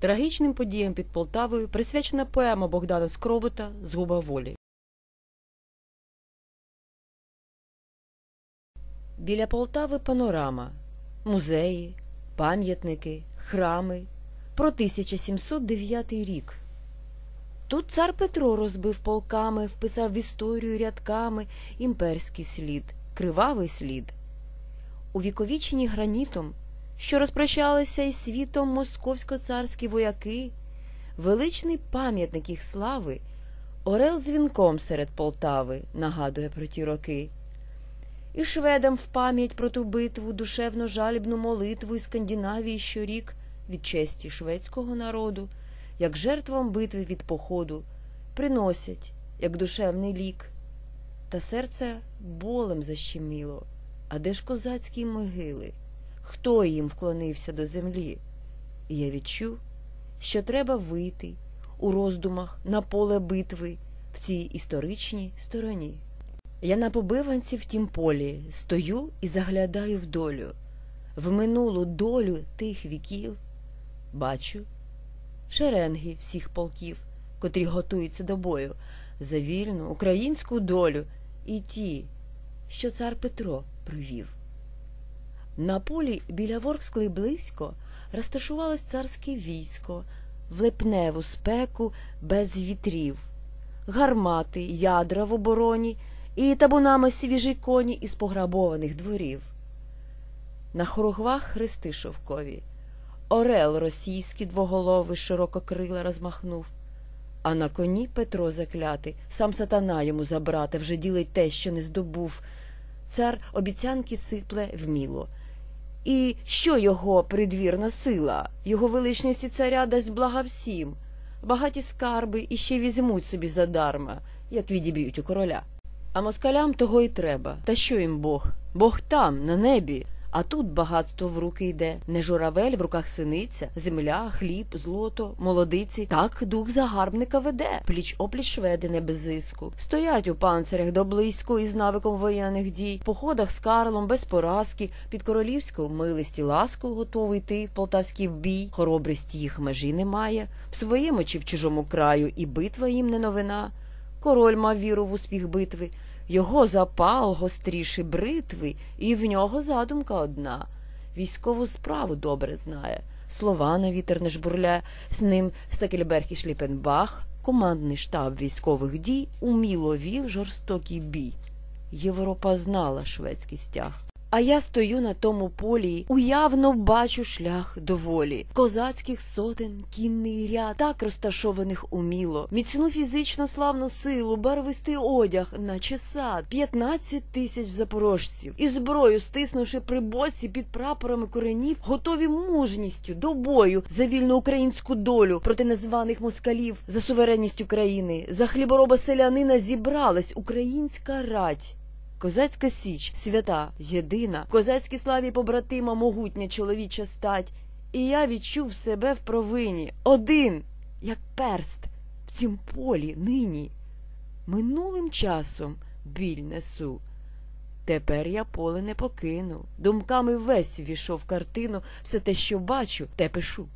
Трагічним подіям під Полтавою присвячена поема Богдана Скробота Згуба волі. Біля Полтави панорама, музеї, пам'ятники, храми про 1709 рік. Тут цар Петро розбив полками, вписав в історію рядками імперський слід, кривавий слід. Увіковічені гранітом, що розпрощалися із світом московсько-царські вояки, величний пам'ятник їх слави, орел з вінком серед Полтави нагадує про ті роки. І шведам в пам'ять про ту битву душевно жалібну молитву із Скандинавії щорік від честі шведського народу, як жертвам битви від походу, приносять, як душевний лік. Та серце болем защеміло. А де ж козацькі могили? Хто їм вклонився до землі? І я відчув, що треба вийти у роздумах на поле битви в цій історичній стороні. Я на побиванці в тім полі стою і заглядаю в долю, в минулу долю тих віків. Бачу шеренги всіх полків, котрі готуються до бою, за вільну українську долю і ті, що цар Петро привів. На полі біля Ворскли близько розташувалось царське військо в липневу спеку без вітрів, гармати, ядра в обороні і табунами свіжі коні із пограбованих дворів. На хорогвах хрести шовкові, орел російський двоголовий ширококрила розмахнув, а на коні Петро заклятий, сам сатана йому забрати, вже ділить те, що не здобув. Цар обіцянки сипле вміло. І що його придвірна сила, його величності царя дасть блага всім, багаті скарби іще візьмуть собі задарма, як відіб'ють у короля. А москалям того й треба. Та що їм Бог? Бог там, на небі. А тут багатство в руки йде. Не журавель, в руках синиця, земля, хліб, злото, молодиці. Так дух загарбника веде. Пліч опліч шведи не без зиску. Стоять у панцирях до близько із навиком воєнних дій, в походах з Карлом без поразки, під королівську милість і ласку готовий йти в полтавський бій. Хоробрості їх межі немає. В своєму чи в чужому краю і битва їм не новина. Король мав віру в успіх битви, його запал гостріший бритви, і в нього задумка одна. Військову справу добре знає. Слова на вітер не жбурля, з ним Стекельберг і Шліпенбах, командний штаб військових дій, уміло вів жорстокий бій. Європа знала шведський стяг. А я стою на тому полі, уявно бачу шлях до волі, козацьких сотен, кінний ряд, так розташованих уміло, міцну фізично славну силу, барвистий одяг, наче сад, 15 тисяч запорожців, і зброю, стиснувши при боці під прапорами коренів, готові мужністю до бою за вільну українську долю проти незваних москалів, за суверенність України, за хлібороба селянина зібралась українська рать. Козацька січ, свята, єдина, в козацькій славі побратима могутня чоловіча стать, і я відчув себе в провині, один, як перст, в цім полі нині. Минулим часом біль несу. Тепер я поле не покину, думками весь ввійшов картину, все те, що бачу, те пишу.